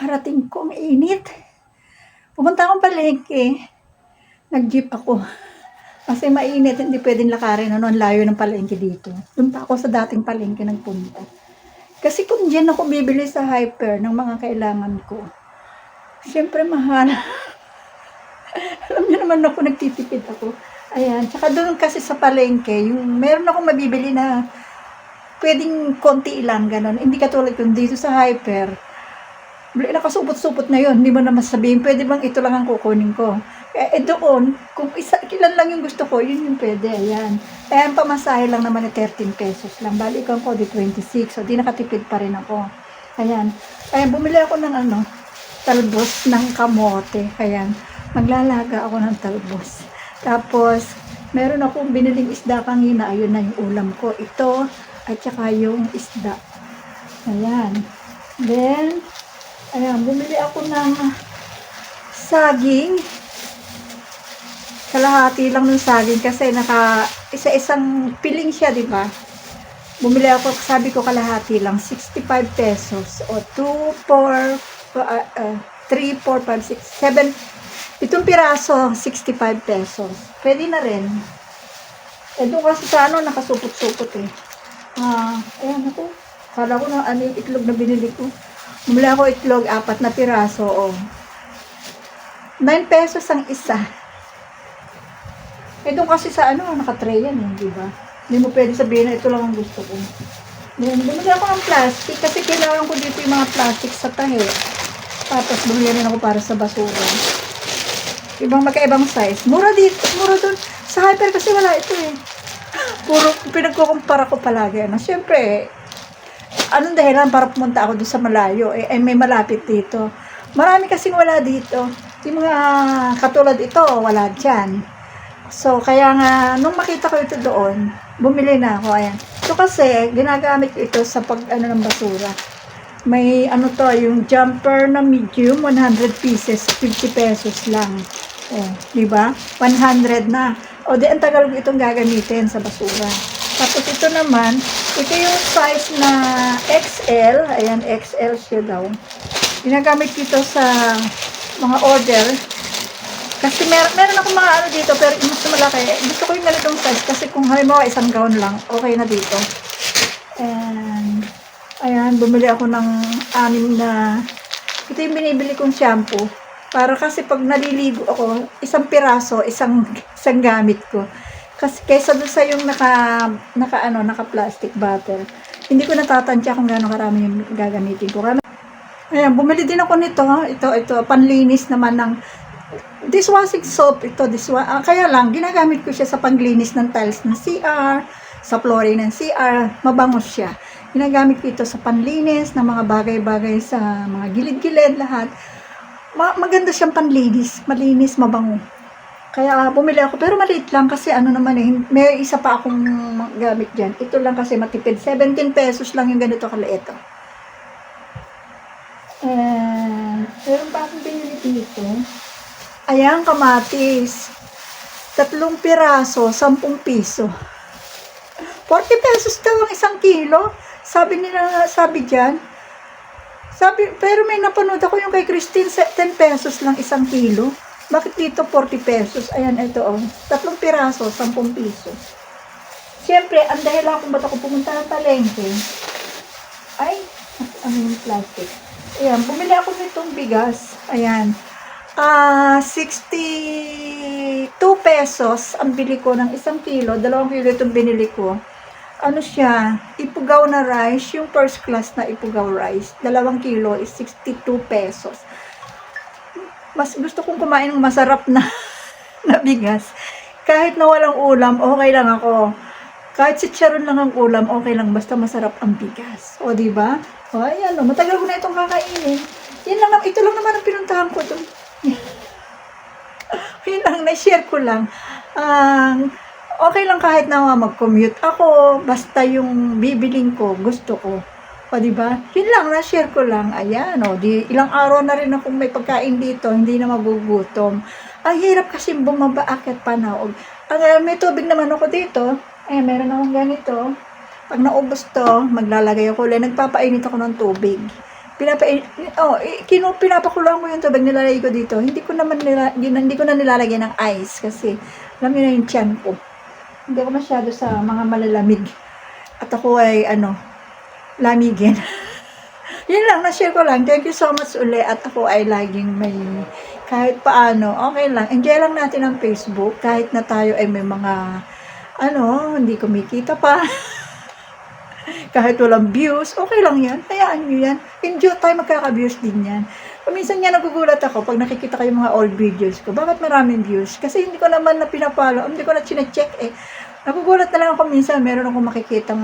kakarating ko, ang init. Pumunta akong palengke. Nag-jeep ako. Kasi mainit, hindi pwedeng lakarin. Ano, ang layo ng palengke dito. Doon pa ako sa dating palengke nagpunta. Kasi kung dyan ako bibili sa hyper ng mga kailangan ko, syempre mahal. Alam niyo naman ako, nagtitipid ako. Ayan. Tsaka doon kasi sa palengke, yung meron akong mabibili na pwedeng konti lang, ganun. Hindi katulad kung dito sa hyper, nakasupot-supot na yun. Hindi mo na masabihin, pwede bang ito lang ang kukunin ko. Eh, eh doon, kung isa, ilan lang yung gusto ko, yun yung pwede. Ayan. Eh, ang pamasahe lang naman na 13 pesos lang. Balikan ko, di 26. So, di nakatipid pa rin ako. Ayan. Ayan, bumili ako ng ano, talbos ng kamote. Ayan. Maglalaga ako ng talbos. Tapos, meron akong biniling isda kanina. Ayun na yung ulam ko. Ito, at saka yung isda. Ayan. Then, ayan, bumili ako ng saging. Kalahati lang ng saging kasi naka isa-isang piling siya, di ba? Bumili ako, sabi ko kalahati lang, 65 pesos. O 2, 4, uh, 3, 4, 5, 6, 7, itong piraso, 65 pesos. Pwede na rin. Eh, doon kasi sa ano, nakasupot-supot eh. Ah, ayan ako. Kala ko na ano yung itlog na binili ko. Bumili ako itlog, apat na piraso, oh. 9 pesos ang isa. Eh, doon kasi sa ano, nakatray yan eh, di ba? Hindi mo pwede sabihin na ito lang ang gusto ko. Then, bumili ako ng plastic kasi kailangan ko dito yung mga plastic sa tahi. Tapos, bumili rin ako para sa basura. Ibang magkaibang size. Mura dito, mura doon. Sa hyper kasi wala ito eh. Puro pinagkukumpara ko palagi. Ano, Siyempre, anong dahilan para pumunta ako doon sa malayo? Eh, eh, may malapit dito. Marami kasing wala dito. Yung mga katulad ito, wala dyan. So, kaya nga, nung makita ko ito doon, bumili na ako. Ayan. So, kasi, ginagamit ito sa pag, ano, ng basura. May, ano to, yung jumper na medium, 100 pieces, 50 pesos lang. Oh, di ba? 100 na. O, di, ang tagal ko itong gagamitin sa basura. Tapos, ito naman, ito yung size na XL. Ayan, XL siya daw. Ginagamit ko ito sa mga order. Kasi mer meron ako mga ano dito, pero mas malaki. Gusto ko yung ganitong size kasi kung halimbawa isang gown lang, okay na dito. And, ayan, bumili ako ng anim na, ito yung binibili kong shampoo. Para kasi pag naliligo ako, isang piraso, isang, isang gamit ko. Kasi kaysa doon sa yung naka, naka ano, naka plastic bottle. Hindi ko natatansya kung gaano karami yung gagamitin ko. Kaya, ayan, bumili din ako nito. Ito, ito, panlinis naman ng dishwashing soap ito diswa ah, kaya lang ginagamit ko siya sa panglinis ng tiles ng CR sa flooring ng CR mabango siya ginagamit ko ito sa panlinis ng mga bagay-bagay sa mga gilid-gilid lahat Ma- maganda siyang panlinis malinis mabango kaya bumili ako pero maliit lang kasi ano naman eh may isa pa akong gamit diyan ito lang kasi matipid 17 pesos lang yung ganito kaliit oh. meron pa akong binili dito Ayan, kamatis. Tatlong piraso, sampung piso. 40 pesos daw ang isang kilo. Sabi nila, sabi dyan. Sabi, pero may napanood ako yung kay Christine, se- 10 pesos lang isang kilo. Bakit dito 40 pesos? Ayan, ito oh. Tatlong piraso, 10 piso. Siyempre, ang dahilan kung ba't ako pumunta ng palengke, ay, ano yung plastic? Ayan, bumili ako nitong bigas. Ayan. Ah, 62 pesos ang bili ko ng isang kilo. Dalawang kilo itong binili ko. Ano siya? Ipugaw na rice. Yung first class na ipugaw rice. Dalawang kilo is 62 pesos. Mas gusto kong kumain ng masarap na, na bigas. Kahit na walang ulam, okay lang ako. Kahit si Charon lang ang ulam, okay lang. Basta masarap ang bigas. O, di ba? O, ayan o. Matagal ko na itong kakainin. Yan lang, ito lang naman ang pinuntahan ko doon. Yun lang, na-share ko lang. Ang okay lang kahit na mag-commute ako, basta yung bibiling ko, gusto ko. O, di ba? Yun lang, na-share ko lang. Ayan, o, di, ilang araw na rin akong may pagkain dito, hindi na magugutom. Ang hirap kasi bumaba akit panaog. Ang uh, may tubig naman ako dito. Eh, meron akong ganito. Pag naubos to, maglalagay ako ulit. Nagpapainit ako ng tubig. pinapa oh, eh, kinu pinapakuloan ko yung tubig nilalagay ko dito. Hindi ko naman nila, hindi ko na nilalagay ng ice kasi alam niyo na yung tiyan ko. Hindi ako masyado sa mga malalamig. At ako ay ano, lamigin. Yun lang, na-share ko lang. Thank you so much uli. At ako ay laging may, kahit paano, okay lang. Enjoy lang natin ang Facebook. Kahit na tayo ay may mga, ano, hindi kumikita pa. kahit walang views, okay lang yan. Hayaan nyo yan. Enjoy tayo magkaka-views din yan. Kuminsan nga nagugulat ako pag nakikita ko yung mga old videos ko. Bakit maraming views? Kasi hindi ko naman na pinapalo, hindi ko na chinecheck eh. Nagugulat na lang ako minsan, meron akong makikitang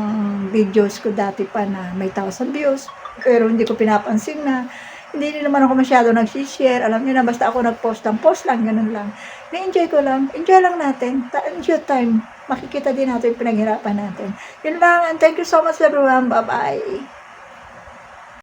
videos ko dati pa na may 1,000 views. Pero hindi ko pinapansin na hindi naman ako masyado nagsishare. Alam niyo na, basta ako nag-post ng post lang, ganun lang. Na-enjoy ko lang. Enjoy lang natin. Ta- Enjoy time. Makikita din natin yung pinaghirapan natin. Yun lang. And thank you so much everyone. Bye-bye.